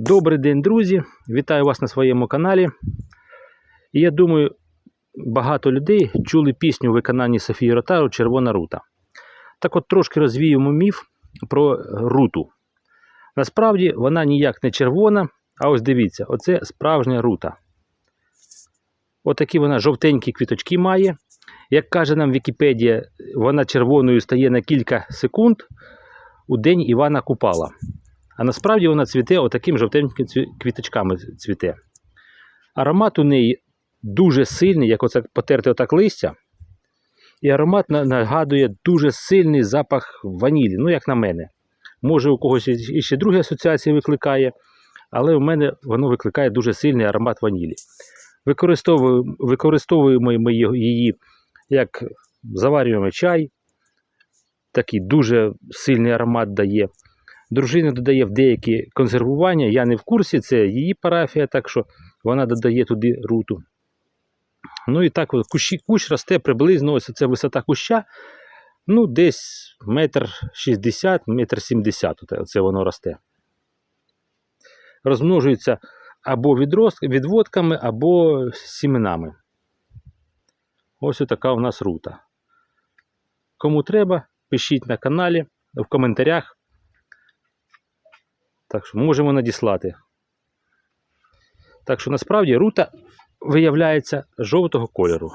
Добрий день, друзі! Вітаю вас на своєму каналі. І я думаю, багато людей чули пісню у виконанні Софії Ротару Червона рута. Так от трошки розвіємо міф про руту. Насправді вона ніяк не червона, а ось дивіться, оце справжня рута. Отакі вона жовтенькі квіточки має. Як каже нам Вікіпедія, вона червоною стає на кілька секунд у день Івана Купала. А насправді вона цвіте отаким жовтеньким квіточками цвіте. Аромат у неї дуже сильний, як оце потерти отак листя. І аромат нагадує дуже сильний запах ванілі, ну як на мене. Може, у когось і- і ще другі асоціації викликає, але у мене воно викликає дуже сильний аромат ванілі. Використовуємо, використовуємо ми її як заварюємо чай, такий дуже сильний аромат дає. Дружина додає в деякі консервування. Я не в курсі, це її парафія, так що вона додає туди руту. Ну і так, кущі, кущ росте приблизно, ось це висота куща. Ну, десь метр шістдесят, метр сімдесят. оте- Оце воно росте. Розмножується або відводками, або сіменами. Ось така у нас рута. Кому треба, пишіть на каналі, в коментарях. Так що можемо надіслати. Так що насправді рута виявляється жовтого кольору.